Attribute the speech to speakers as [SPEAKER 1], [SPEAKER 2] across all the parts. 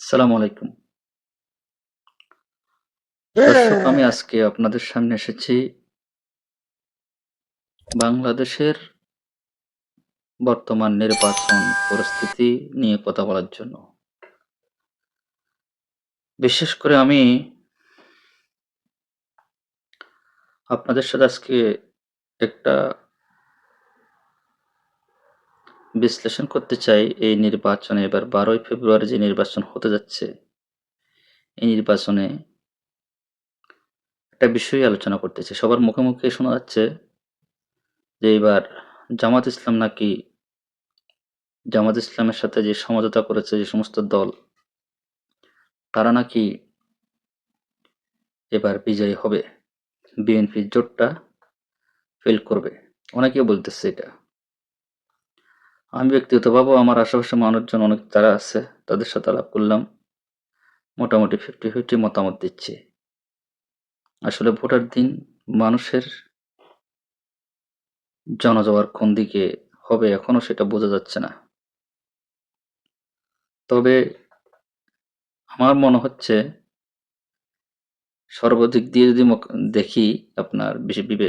[SPEAKER 1] সালাম আলাইকুম। দর্শক আমি আজকে আপনাদের সামনে এসেছি বাংলাদেশের বর্তমান নির্বাচন পরিস্থিতি নিয়ে কথা বলার জন্য। বিশেষ করে আমি আপনাদের সাথে আজকে একটা বিশ্লেষণ করতে চাই এই নির্বাচনে। এবার বারোই ফেব্রুয়ারি যে নির্বাচন হতে যাচ্ছে, এই নির্বাচনে একটা বিষয় আলোচনা করতেছে সবার মুখে মুখে শোনা যাচ্ছে যে এবার জামাত ইসলাম নাকি, জামাত ইসলামের সাথে যে সমঝোতা করেছে যে সমস্ত দল, তারা নাকি এবার বিজয়ী হবে। বিএনপির জোটটা ফেল করবে। অনেকে বলতেছে এটা। আমি ব্যক্তিগতভাবে আমার আশেপাশে মানুষজন অনেক তারা আছে, তাদের সাথে আলাপ করলাম। মোটামুটি ফিফটি ফিফটি মতামত দিচ্ছে। আসলে ভোটার দিন মানুষের জনজোয়ার কোন দিকে হবে এখনও সেটা বোঝা যাচ্ছে না। তবে আমার মনে হচ্ছে সর্বদিক দিয়ে যদি দেখি আপনার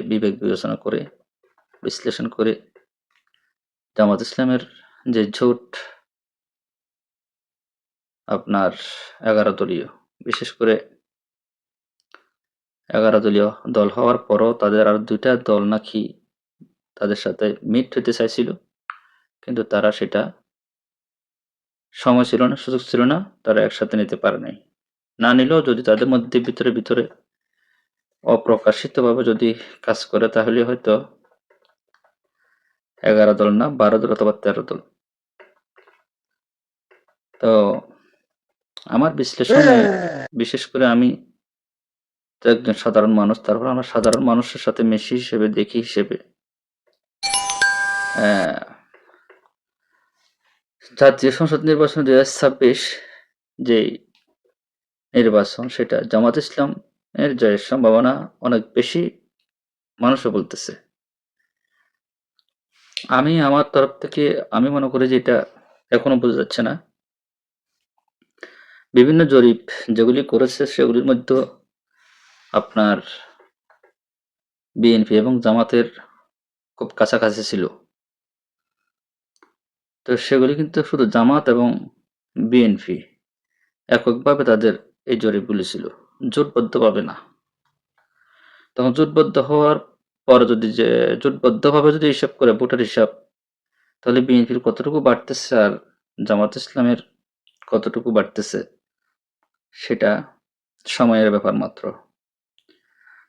[SPEAKER 1] বিবেক বিবেচনা করে, বিশ্লেষণ করে জামাত ইসলামের যে জোট আপনার এগারো দলীয়, বিশেষ করে এগারো দলীয় দল হওয়ার পরও তাদের আর দুইটা দল নাকি তাদের সাথে মিট হতে চাইছিল, কিন্তু তারা সেটা সময় ছিল না, সুযোগ ছিল না, তারা একসাথে নিতে পারে নাই। না নিলেও যদি তাদের মধ্যে ভিতরে ভিতরে অপ্রকাশিতভাবে যদি কাজ করে, তাহলে হয়তো এগারো দল না, বারো দল অথবা তেরো দল। তো আমার বিশ্লেষণে বিশেষ করে আমি একজন সাধারণ মানুষ, তারপর আমরা সাধারণ মানুষের সাথে মেশি হিসেবে, দেখি হিসেবে জাতীয় সংসদ নির্বাচন হাজার ছাব্বিশ যে নির্বাচন, সেটা জামাত ইসলাম এর জয়ের সম্ভাবনা অনেক বেশি মানুষও বলতেছে। আমি আমার তরফ থেকে, আমি মনে করি যে এটা এখনও বোঝা যাচ্ছে না। বিভিন্ন জরিপ যেগুলি করেছে, সেগুলির মধ্যে আপনার বিএনপি এবং জামাতের খুব কাছাকাছি ছিল। তো সেগুলি কিন্তু শুধু জামাত এবং বিএনপি এককভাবে তাদের এই জরিপগুলি ছিল। জোটবদ্ধভাবে না। তখন জোটবদ্ধ হওয়ার পরে যদি যে জোটবদ্ধভাবে যদি হিসাব করে ভোটার হিসাব, তাহলে বিএনপির কতটুকু বাড়তেছে আর জামাত ইসলামের কতটুকু বাড়তেছে, সেটা সময়ের ব্যাপার মাত্র।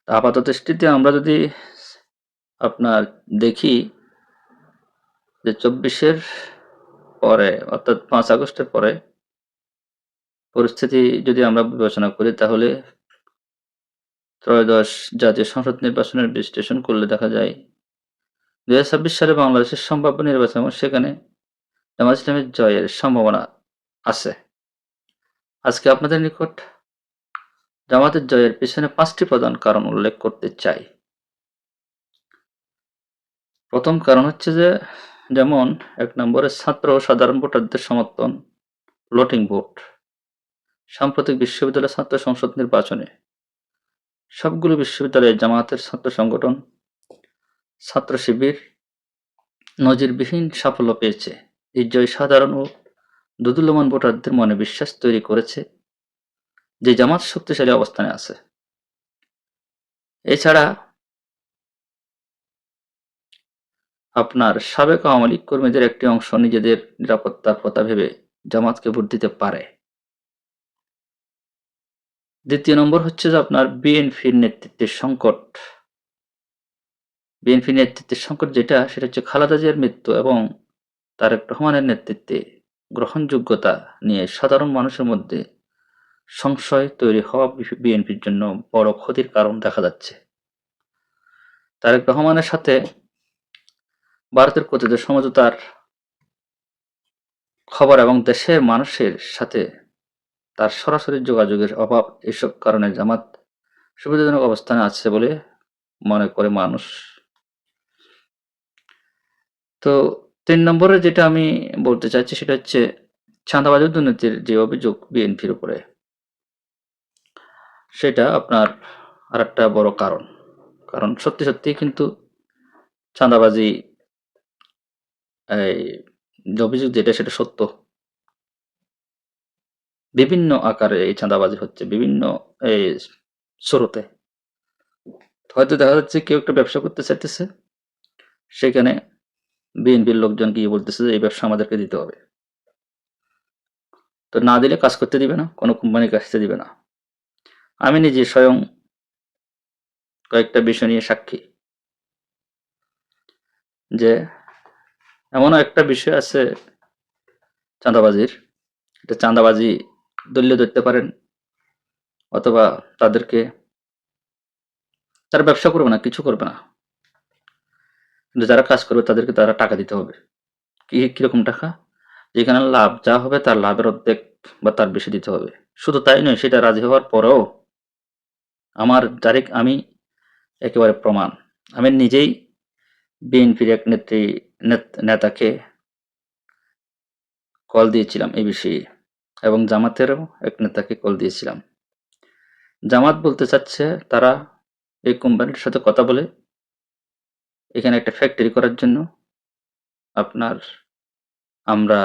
[SPEAKER 1] তা আপাতত দৃষ্টিতে আমরা যদি আপনার দেখি যে চব্বিশের পরে, অর্থাৎ পাঁচ আগস্টের পরে পরিস্থিতি যদি আমরা বিবেচনা করি, তাহলে ত্রয়োদশ জাতীয় সংসদ নির্বাচনের বিশ্লেষণ করলে দেখা যায় দুই হাজার ছাব্বিশ সালে বাংলাদেশের সম্ভাব্য নির্বাচন সেখানে জামাত ইসলামের জয়ের সম্ভাবনা আছে। আজকে আপনাদের নিকট জামাতের জয়ের পিছনে পাঁচটি প্রধান কারণ উল্লেখ করতে চাই। প্রথম কারণ হচ্ছে যে, যেমন এক নম্বরে ছাত্র ও সাধারণ ভোটারদের সমর্থন ফ্লোটিং ভোট সাম্প্রতিক বিশ্ববিদ্যালয় ছাত্র সংসদ নির্বাচনে সবগুলো বিশ্ববিদ্যালয়ে জামায়াতের ছাত্র সংগঠন, ছাত্র শিবির নজিরবিহীন সাফল্য পেয়েছে। এই জয় সাধারণ ও দুদুল্যমান ভোটারদের মনে বিশ্বাস তৈরি করেছে, যে জামাত শক্তিশালী অবস্থানে আছে। এছাড়া আপনার সাবেক আওয়ামী লীগ কর্মীদের একটি অংশ নিজেদের নিরাপত্তার কথা ভেবে জামাতকে ভোট দিতে পারে। দ্বিতীয় নম্বর হচ্ছে যে আপনার বিএনপির নেতৃত্বের সংকট। বিএনপি নেতৃত্বের সংকট যেটা, সেটা হচ্ছে খালেদা জিয়ার মৃত্যু এবং তারেক রহমানের নেতৃত্বে গ্রহণযোগ্যতা নিয়ে সাধারণ মানুষের মধ্যে সংশয় তৈরি হওয়া বিএনপির জন্য বড় ক্ষতির কারণ দেখা যাচ্ছে। তারেক রহমানের সাথে ভারতের কথিত সমঝোতার খবর এবং দেশের মানুষের সাথে তার সরাসরি যোগাযোগের অভাব এসব কারণে জামাত সুবিধাজনক অবস্থানে আছে বলে মনে করে মানুষ। তো তিন নম্বরে যেটা আমি বলতে চাইছি সেটা হচ্ছে চাঁদাবাজি দুর্নীতির যে অভিযোগ বিএনপির উপরে, সেটা আপনার আর একটা বড় কারণ। কারণ সত্যি সত্যি কিন্তু চাঁদাবাজি, এই যে অভিযোগ যেটা সেটা সত্য। বিভিন্ন আকারে এই চাঁদাবাজি হচ্ছে, বিভিন্ন এই স্রোতে। হয়তো দেখা যাচ্ছে কেউ একটা ব্যবসা করতে চাইতেছে, সেখানে বিএনপির লোকজন গিয়ে বলতেছে যে, এই ব্যবসা আমাদেরকে দিতে হবে। তো না দিলে কাজ করতে দিবে না, কোনো কোম্পানি কাজ করতে দিবে না। আমি নিজে স্বয়ং কয়েকটা বিষয় নিয়ে সাক্ষী। যে এমনও একটা বিষয় আছে চাঁদাবাজির। এটা চাঁদাবাজি দলীয় ধরতে পারেন, অথবা তাদেরকে তারা ব্যবসা করবে না, কিছু করবে না। কিন্তু যারা কাজ করবে, তাদেরকে তারা টাকা দিতে হবে। কি, কীরকম টাকা? যেখানে লাভ যা হবে, তার লাভের অর্ধেক বা তার বেশি দিতে হবে। শুধু তাই নয়, সেটা রাজি হওয়ার পরেও আমার ডাইরেক্ট আমি একেবারে প্রমাণ। আমি নিজেই বিএনপির এক নেত্রী, নেত- নেতাকে কল দিয়েছিলাম এই বিষয়ে। এবং জামাতেরও এক নেতাকে কল দিয়েছিলাম। জামাত বলতে চাচ্ছে তারা এই কোম্পানির সাথে কথা বলে এখানে একটা ফ্যাক্টরি করার জন্য আপনার আমরা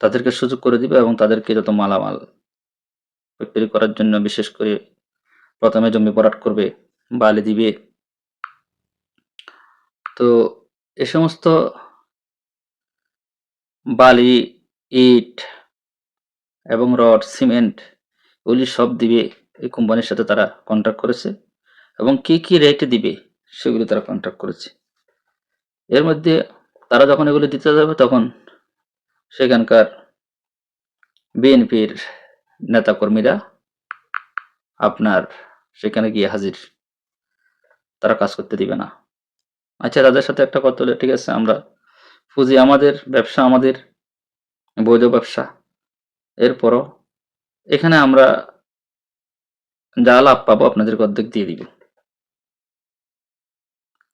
[SPEAKER 1] তাদেরকে সুযোগ করে দিব এবং তাদেরকে যত মালামাল ফ্যাক্টরি করার জন্য বিশেষ করে প্রথমে জমি ভরাট করবে, বালি দিবে। তো এ সমস্ত বালি ইট এবং রড, সিমেন্ট ওগুলি সব দিবে এই কোম্পানির সাথে তারা কন্ট্রাক্ট করেছে এবং কি কি রেটে দিবে সেগুলি তারা কন্ট্রাক্ট করেছে। এর মধ্যে তারা যখন এগুলো দিতে যাবে তখন সেখানকার বিএনপির নেতাকর্মীরা আপনার সেখানে গিয়ে হাজির। তারা কাজ করতে দিবে না। আচ্ছা তাদের সাথে একটা কথা হলে ঠিক আছে? আমরা পুঁজি আমাদের, ব্যবসা আমাদের। বৈধ ব্যবসা। এরপরও এখানে আমরা যা লাভ পাবো আপনাদের অর্ধেক দিয়ে দিব।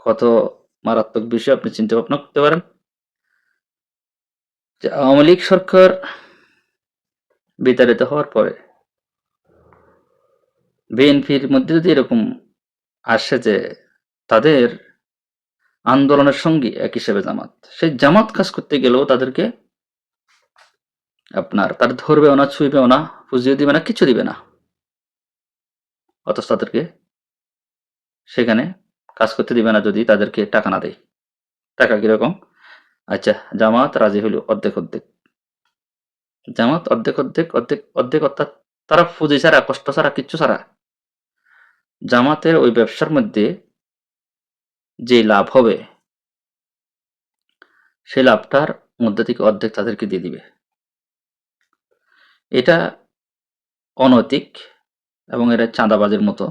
[SPEAKER 1] কত মারাত্মক বিষয় আপনি চিন্তা ভাবনা করতে পারেন। যে আওয়ামী লীগ সরকার বিতাড়িত হওয়ার পরে বিএনপির মধ্যে যদি এরকম আসে যে তাদের আন্দোলনের সঙ্গী এক হিসেবে জামাত, সেই জামাত কাজ করতে গেলেও তাদেরকে আপনার তার ধরবেও না, ছুঁইবেও না পুজিয়ে দিবে না, কিছু দিবে না। অথচ তাদেরকে সেখানে কাজ করতে দিবে না যদি তাদেরকে টাকা না দেয়। টাকা কীরকম? আচ্ছা জামাত রাজি হইল অর্ধেক অর্ধেক। জামাত অর্ধেক অর্ধেক অর্ধেক অর্ধেক অর্থাৎ তারা পুঁজি ছাড়া, কষ্ট ছাড়া, কিচ্ছু ছাড়া। জামাতের ওই ব্যবসার মধ্যে যে লাভ হবে সেই লাভটার মধ্যে থেকে অর্ধেক তাদেরকে দিয়ে দিবে। এটা অনৈতিক এবং এটা চাঁদাবাজের মতো।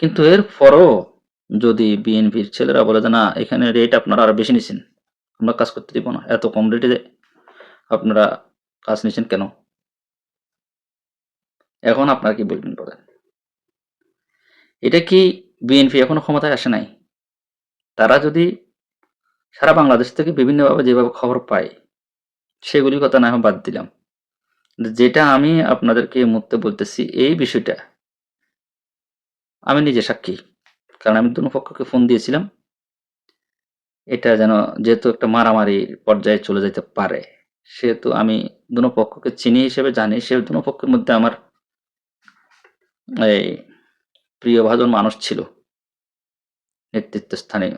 [SPEAKER 1] কিন্তু এর পরও যদি বিএনপির ছেলেরা বলে যে, না, এখানে রেট আপনারা আরও বেশি নিছেন, আমরা কাজ করতে দিব না, এত কম রেটে আপনারা কাজ নিছেন কেন? এখন আপনারা কি বলবেন বলেন? এটা কি বিএনপি এখনও ক্ষমতায় আসে নাই? তারা যদি সারা বাংলাদেশ থেকে বিভিন্নভাবে যেভাবে খবর পায়, সেগুলির কথা না হয় বাদ দিলাম। যেটা আমি আপনাদেরকে এই মুহূর্তে বলতেছি, এই বিষয়টা আমি নিজে সাক্ষী। কারণ আমি দুনো পক্ষকে ফোন দিয়েছিলাম। এটা যেন যেহেতু একটা মারামারি পর্যায়ে চলে যেতে পারে, সেহেতু আমি দুনো পক্ষকে চিনি হিসেবে জানি, সে দুনো পক্ষের মধ্যে আমার এই প্রিয় ভাজন মানুষ ছিল, নেতৃত্ব স্থানীয়।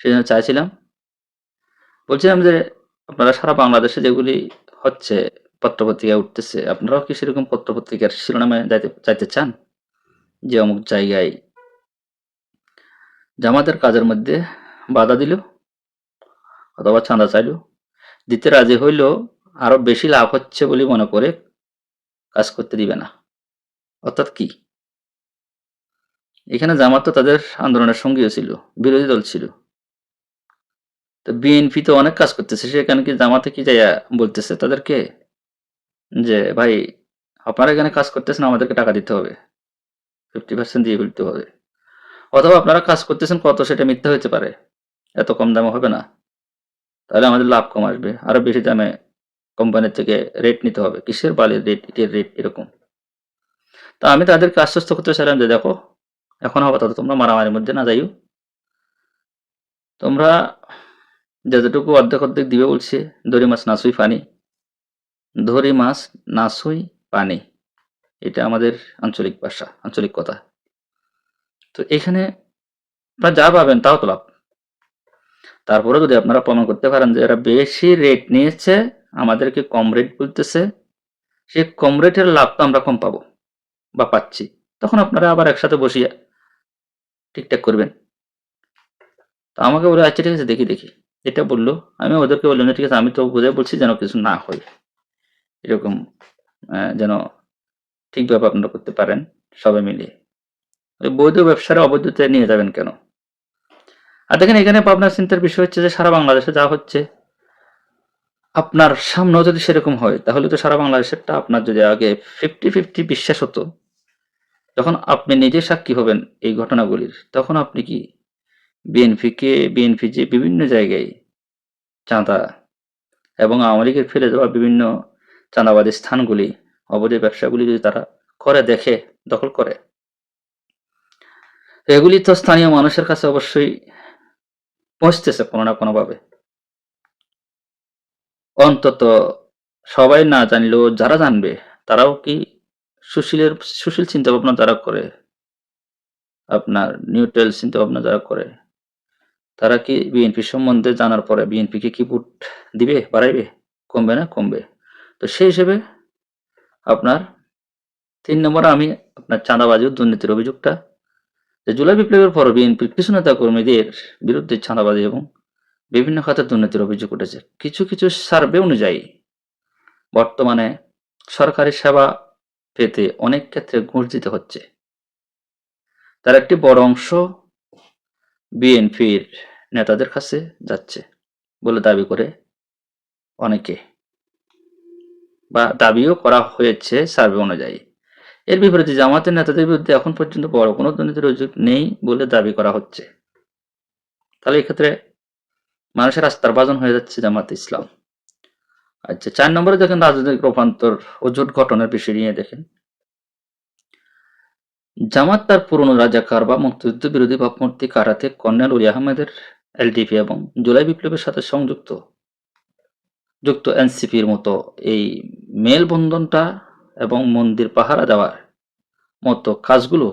[SPEAKER 1] সেই জন্য চাইছিলাম, বলছিলাম যে আপনারা সারা বাংলাদেশে যেগুলি হচ্ছে পত্রপত্রিকা উঠতেছে। আপনারাও কি সেরকম পত্রপত্রিকার শিরোনামে যাইতে চাইতে চান? যে অমুক জায়গায় জামাতের কাজের মধ্যে বাধা দিল অথবা চাঁদা চাইল। দিতে রাজি হইল আরও বেশি লাভ হচ্ছে বলে মনে করে কাজ করতে দিবে না। অর্থাৎ কি? এখানে জামাত তো তাদের আন্দোলনের সঙ্গীও ছিল, বিরোধী দল ছিল। তো বিএনপি তো অনেক কাজ করতেছে, সেখানে কি জামাতে কি যাইয়া বলতেছে তাদেরকে? যে, ভাই আপনারা এখানে কাজ করতেছেন, আমাদেরকে টাকা দিতে হবে। ফিফটি পার্সেন্ট দিয়ে ফেলতে হবে। অথবা আপনারা কাজ করতেছেন কত, সেটা মিথ্যা হতে পারে। এত কম দামে হবে না। তাহলে আমাদের লাভ কম আসবে। আরও বেশি দামে কোম্পানির থেকে রেট নিতে হবে। কিসের বালির রেট ইটের রেট এরকম। তা আমি তাদেরকে আশ্বস্ত করতে চাইলাম যে, দেখো, এখন আপাতত তোমরা মারামারির মধ্যে না যাইও। তোমরা যতটুকু অর্ধেক অর্ধেক দিবে বলছে, দড়ি মাছ নাসুই পানি। ধরি মাছ নাসুই পানি। এটা আমাদের আঞ্চলিক ভাষা, আঞ্চলিক কথা। তো এখানে আপনারা যা পাবেন তাও তো লাভ। তারপরে যদি আপনারা প্রমাণ করতে পারেন যে এরা বেশি রেট নিয়েছে, আমাদেরকে কম রেট বলতেছে, সে কম রেটের লাভ তো আমরা কম পাবো বা পাচ্ছি। তখন আপনারা আবার একসাথে বসিয়ে ঠিকঠাক করবেন। তো আমাকে বলে আচ্ছা ঠিক আছে, দেখি দেখি। এটা বলল। আমি ওদেরকে বললাম ঠিক আছে, আমি তো বুঝে বলছি যেন কিছু না হয়। এরকম যেন ঠিকভাবে আপনারা করতে পারেন সবাই মিলিয়ে। ওই বৈধ ব্যবসার অবৈধতে নিয়ে যাবেন কেন? আর দেখেন, এখানে আপনার চিন্তার বিষয় হচ্ছে যে সারা বাংলাদেশে যা হচ্ছে, আপনার সামনেও যদি সেরকম হয়, তাহলে তো সারা বাংলাদেশেরটা আপনার যদি আগে ফিফটি ফিফটি বিশ্বাস হতো, যখন আপনি নিজে সাক্ষী হবেন এই ঘটনাগুলির, তখন আপনি কি বিএনপিকে বিএনপি যে বিভিন্ন জায়গায় চাঁদা এবং আওয়ামী লীগের ফেলে যাওয়া বিভিন্ন চাঁদাবাদী স্থানগুলি, অবৈধ ব্যবসাগুলি যদি তারা করে, দেখে, দখল করে। এগুলি তো স্থানীয় মানুষের কাছে অবশ্যই পৌঁছতেছে কোনো না কোনোভাবে অন্তত সবাই না জানলেও যারা জানবে, তারাও কি সুশীলের, সুশীল চিন্তা ভাবনা যারা করে, আপনার নিউট্রাল চিন্তা ভাবনা যারা করে, তারা কি বিএনপি সম্বন্ধে জানার পরে বিএনপিকে কি ভোট দিবে, বাড়াইবে, কমবে না কমবে? তো সেই হিসেবে আপনার তিন নম্বরে আমি আপনার চাঁদাবাজি ও দুর্নীতির অভিযোগটা, যে জুলাই বিপ্লবের পর বিএনপির কিছু নেতা কর্মীদের বিরুদ্ধে চাঁদাবাজি এবং বিভিন্ন খাতে দুর্নীতির অভিযোগ উঠেছে। কিছু কিছু সার্ভে অনুযায়ী বর্তমানে সরকারি সেবা পেতে অনেক ক্ষেত্রে ঘুষ দিতে হচ্ছে। তার একটি বড় অংশ বিএনপির নেতাদের কাছে যাচ্ছে বলে দাবি করে অনেকে। বা দাবিও করা হয়েছে সার্ভে অনুযায়ী। এর বিপরীতে জামাতের নেতাদের বিরুদ্ধে এখন পর্যন্ত বড় কোনো দুর্নীতির অভিযোগ নেই বলে দাবি করা হচ্ছে। তাহলে এক্ষেত্রে মানুষের আস্থার বাজন হয়ে যাচ্ছে জামাত ইসলাম। আচ্ছা চার নম্বরে দেখেন রাজনৈতিক রূপান্তর ও জোট গঠনের বিষয় নিয়ে দেখেন। জামাত তার পুরনো রাজাকার বা মুক্তিযুদ্ধ বিরোধী ভাবমূর্তি কাটাতে কর্নেল উলি আহমেদের, এলডিপি এবং জুলাই বিপ্লবের সাথে সংযুক্ত। যুক্ত এনসিপির মতো এই মেলবন্ধনটা এবং মন্দির পাহারা দেওয়ার মতো কাজগুলো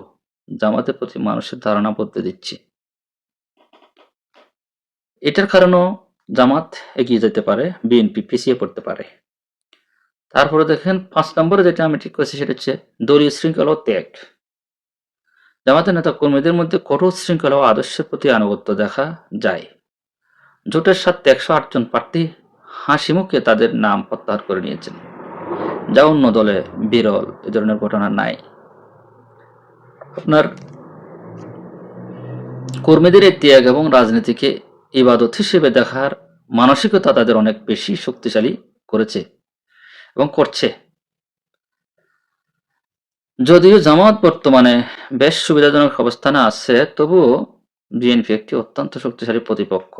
[SPEAKER 1] জামাতের প্রতি মানুষের ধারণা বদলে দিচ্ছে। এটার কারণেও জামাত এগিয়ে যেতে পারে, বিএনপি পিছিয়ে পড়তে পারে। তারপরে দেখেন, পাঁচ নম্বরে যেটা আমি ঠিক করেছি সেটা হচ্ছে দলীয় শৃঙ্খলা ও ত্যাগ। জামাতের নেতা কর্মীদের মধ্যে কঠোর শৃঙ্খলা ও আদর্শের প্রতি আনুগত্য দেখা যায়। জোটের সাথে একশো আটজন প্রার্থী হাসি মুখে তাদের নাম প্রত্যাহার করে নিয়েছেন। যা অন্য দলে বিরল, এ ধরনের ঘটনা নাই। আপনার কর্মীদের এই ত্যাগ এবং রাজনীতিকে ইবাদত হিসেবে দেখার মানসিকতা তাদের অনেক বেশি শক্তিশালী করেছে এবং করছে। যদিও জামাত বর্তমানে বেশ সুবিধাজনক অবস্থানে আছে, তবুও বিএনপি একটি অত্যন্ত শক্তিশালী প্রতিপক্ষ।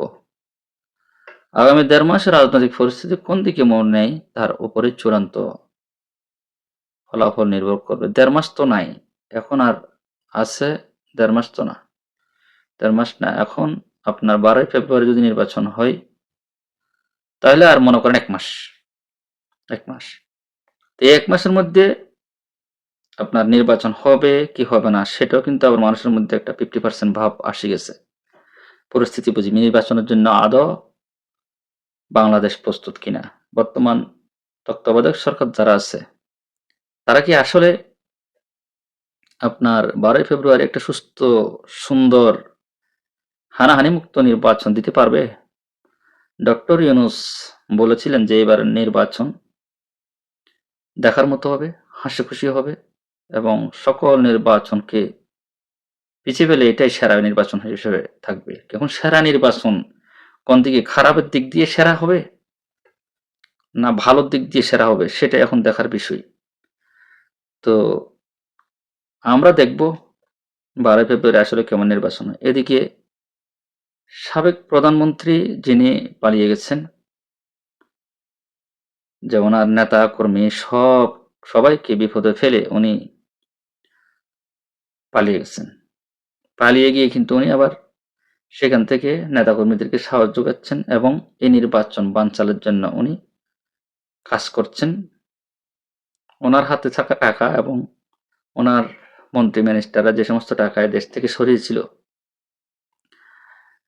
[SPEAKER 1] আগামী দেড় মাসে রাজনৈতিক পরিস্থিতি কোন দিকে মোড় নেয় তার উপরে চূড়ান্ত ফলাফল নির্ভর করবে। দেড় মাস তো নাই, এখন আর আছে দেড় মাস তো না। দেড় মাস না, এখন আপনার বারোই ফেব্রুয়ারি যদি নির্বাচন হয়, তাহলে আর মনে করেন এক মাস এক মাস। তো এক মাসের মধ্যে আপনার নির্বাচন হবে কি হবে না, সেটাও কিন্তু আবার মানুষের মধ্যে একটা ফিফটি পার্সেন্ট ভাব আসে গেছে। পরিস্থিতি বুঝি, নির্বাচনের জন্য আদৌ বাংলাদেশ প্রস্তুত কিনা? বর্তমান তত্ত্বাবধায়ক সরকার যারা আছে, তারা কি আসলে আপনার বারোই ফেব্রুয়ারি একটা সুস্থ, সুন্দর, হানাহানি মুক্ত নির্বাচন দিতে পারবে? ডক্টর ইউনুস বলেছিলেন যে এবার নির্বাচন দেখার মতো হবে, হাসি খুশি হবে এবং সকল নির্বাচনকে পিছিয়ে ফেলে এটাই সেরা নির্বাচন হিসেবে থাকবে। এখন সেরা নির্বাচন কোন দিকে খারাপের দিক দিয়ে সেরা হবে না ভালোর দিক দিয়ে সেরা হবে সেটা এখন দেখার বিষয়। তো আমরা দেখব বারোই ফেব্রুয়ারি আসলে কেমন নির্বাচন হয়। এদিকে সাবেক প্রধানমন্ত্রী যিনি পালিয়ে গেছেন যে ওনার নেতা, কর্মী সব, সবাইকে বিপদে ফেলে উনি পালিয়ে গেছেন। পালিয়ে গিয়ে কিন্তু উনি আবার সেখান থেকে নেতাকর্মীদেরকে সাহস যোগাচ্ছেন এবং এই নির্বাচন বানচালের জন্য উনি কাজ করছেন। ওনার হাতে থাকা টাকা এবং ওনার মন্ত্রী মিনিস্টাররা যে সমস্ত টাকা এই দেশ থেকে সরিয়েছিল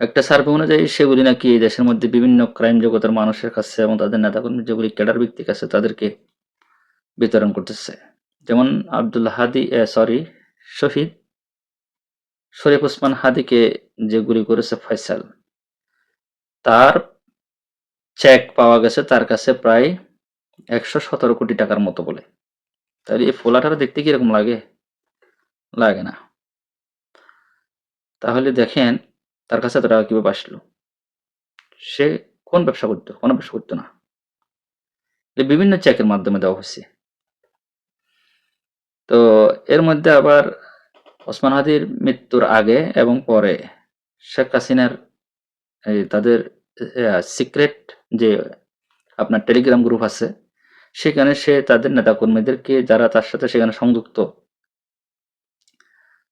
[SPEAKER 1] একটা সার্ভে অনুযায়ী সেগুলি নাকি এই দেশের মধ্যে বিভিন্ন ক্রাইম জগতের মানুষের কাছে এবং তাদের নেতাকর্মী যেগুলি ক্যাডার ব্যক্তির কাছে তাদেরকে বিতরণ করতেছে। যেমন আব্দুল হাদি সরি শহীদ শরীফ ওসমান হাদিকে যে গুলি করেছে ফয়সাল, তার চেক পাওয়া গেছে তার কাছে প্রায় একশো সতেরো কোটি টাকার মতো বলে। তাহলে এই ফোলাটার দেখতে কীরকম লাগে? লাগে না। তাহলে দেখেন, তার কাছে এত টাকা কীভাবে আসলো? সে কোন ব্যবসা করতো? কোনো ব্যবসা করতো না। বিভিন্ন চেকের মাধ্যমে দেওয়া হয়েছে। তো এর মধ্যে আবার ওসমান হাদির মৃত্যুর আগে এবং পরে শেখ হাসিনার তাদের সিক্রেট যে আপনার টেলিগ্রাম গ্রুপ আছে, সেখানে সে তাদের নেতাকর্মীদেরকে যারা তার সাথে সেখানে সংযুক্ত,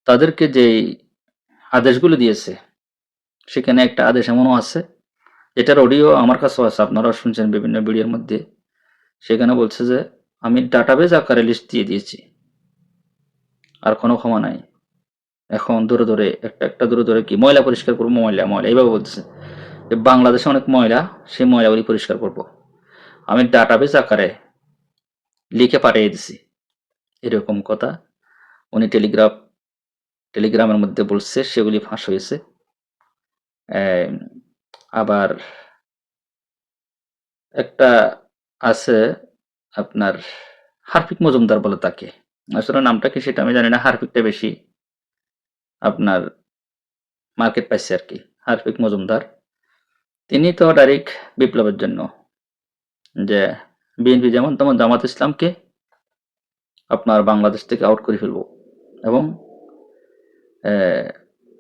[SPEAKER 1] তাদেরকে যেই আদেশগুলো দিয়েছে, সেখানে একটা আদেশ এমনও আছে যেটার অডিও আমার কাছেও আছে আপনারাও শুনছেন বিভিন্ন ভিডিওর মধ্যে, সেখানে বলছে যে, আমি ডাটাবেজ আকারে লিস্ট দিয়ে দিয়েছি, আর কোনো ক্ষমা নাই। এখন দূরে দূরে, একটা একটা দূরে দূরে কি, ময়লা পরিষ্কার করব, ময়লা ময়লা, এইভাবে বলতেছে। যে বাংলাদেশে অনেক ময়লা, সেই ময়লাগুলি পরিষ্কার করব। আমি ডাটাবেজ আকারে লিখে পাঠিয়ে দিছি। এরকম কথা। উনি টেলিগ্রাফ টেলিগ্রামের মধ্যে বলছে, সেগুলি ফাঁস হয়েছে। আবার একটা আছে আপনার হার্পিক মজুমদার বলে তাকে। আসলে নামটা কি সেটা আমি জানি না হার্পিকটা বেশি। আপনার মার্কেট পাইছে আর কি হার্পিক মজুমদার, তিনি তো ডাইরেক্ট বিপ্লবের জন্য যে বিএনপি যেমন তেমন জামাত ইসলামকে আপনার বাংলাদেশ থেকে আউট করে ফেলব এবং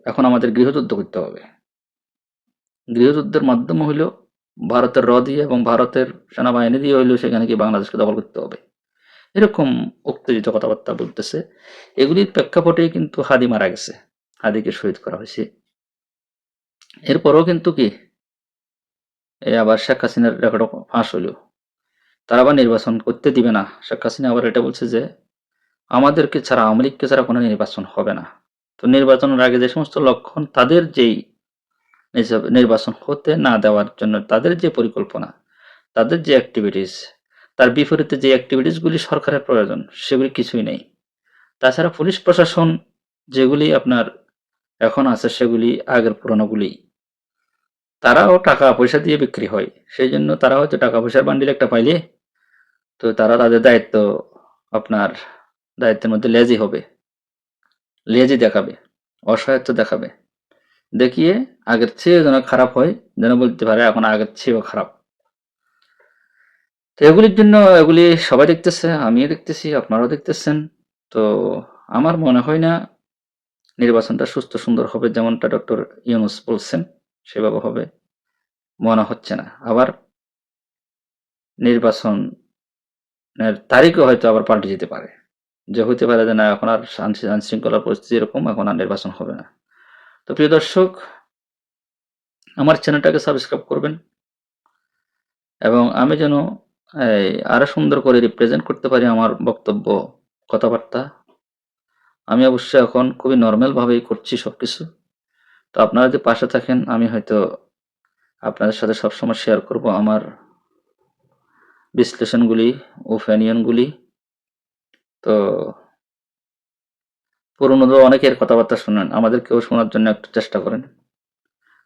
[SPEAKER 1] এখন আমাদের গৃহযুদ্ধ করতে হবে। গৃহযুদ্ধের মাধ্যমে হইল ভারতের র দিয়ে এবং ভারতের সেনাবাহিনী দিয়ে হইলেও সেখানে কি বাংলাদেশকে দখল করতে হবে। এরকম উত্তেজিত কথাবার্তা বলতেছে। এগুলির প্রেক্ষাপটেই কিন্তু হাদি মারা গেছে। হাদিকে শহীদ করা হয়েছে। এরপরও কিন্তু কি আবার শেখ হাসিনার রেকর্ড ফাঁস হইল তারা আবার নির্বাচন করতে দিবে না। শেখ হাসিনা আবার এটা বলছে যে, আমাদেরকে ছাড়া, আওয়ামী লীগকে ছাড়া কোনো নির্বাচন হবে না। তো নির্বাচনের আগে যে সমস্ত লক্ষণ, তাদের যেই নির্বা- নির্বাচন হতে না দেওয়ার জন্য তাদের যে পরিকল্পনা, তাদের যে অ্যাক্টিভিটিস তার বিপরীতে যে অ্যাক্টিভিটিসগুলি সরকারের প্রয়োজন, সেগুলি কিছুই নেই। তাছাড়া পুলিশ প্রশাসন যেগুলি আপনার এখন আছে সেগুলি আগের পুরনোগুলি তারাও টাকা পয়সা দিয়ে বিক্রি হয়। সেই জন্য তারা হয়তো টাকা পয়সার বান্ডিল একটা পাইলে তো তারা তাদের দায়িত্ব আপনার দায়িত্বের মধ্যে লেজি হবে। লেজি দেখাবে, অসহায়ত্ব দেখাবে। দেখিয়ে আগের চেয়ে যেন খারাপ হয়, যেন বলতে পারে এখন আগের চেয়েও খারাপ। তো এগুলির জন্য এগুলি সবাই দেখতেছে, আমিও দেখতেছি, আপনারাও দেখতেছেন। তো আমার মনে হয় না নির্বাচনটা সুস্থ সুন্দর হবে যেমনটা ডক্টর ইউনুস বলছেন, সেভাবে হবে, মনে হচ্ছে না। আবার নির্বাচনের তারিখও হয়তো আবার পাল্টে যেতে পারে। যে হতে পারে যে না, এখন আর শান্তি আইন শৃঙ্খলার পরিস্থিতি এরকম, এখন আর নির্বাচন হবে না। তো প্রিয় দর্শক, আমার চ্যানেলটাকে সাবস্ক্রাইব করবেন এবং আমি যেন আরও সুন্দর করে রিপ্রেজেন্ট করতে পারি আমার বক্তব্য, কথাবার্তা। আমি অবশ্যই এখন খুবই নর্মাল ভাবেই করছি সবকিছু। তো আপনারা যদি পাশে থাকেন, আমি হয়তো আপনাদের সাথে সবসময় শেয়ার করব আমার বিশ্লেষণগুলি ওপিনিয়নগুলি তো পুরনোরা অনেকের কথাবার্তা শুনেন, আমাদেরকেও শোনার জন্য একটু চেষ্টা করেন।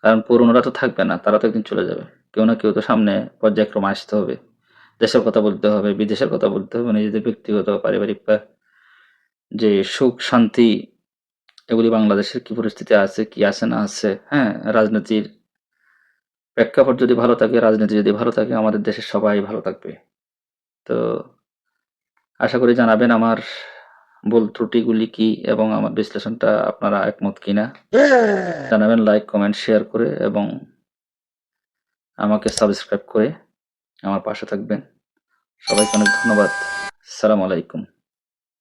[SPEAKER 1] কারণ পুরনোরা তো থাকবে না, তারা তো একদিন চলে যাবে। কেউ না কেউ তো সামনে পর্যায়ক্রমে আসতে হবে। দেশের কথা বলতে হবে, বিদেশের কথা বলতে হবে, নিজেদের ব্যক্তিগত, পারিবারিক বা যে সুখ শান্তি এগুলি বাংলাদেশের কি পরিস্থিতি আছে কি আছে না আছে হ্যাঁ? রাজনীতির প্রেক্ষাপট যদি ভালো থাকে রাজনীতি যদি ভালো থাকে আমাদের দেশের সবাই ভালো থাকবে। তো আশা করি জানাবেন আমার ভুল ত্রুটিগুলি কি এবং আমার বিশ্লেষণটা আপনারা একমত কিনা। জানাবেন লাইক কমেন্ট শেয়ার করে এবং আমাকে সাবস্ক্রাইব করে আমার পাশে থাকবেন। সবাইকে অনেক ধন্যবাদ। সালাম আলাইকুম।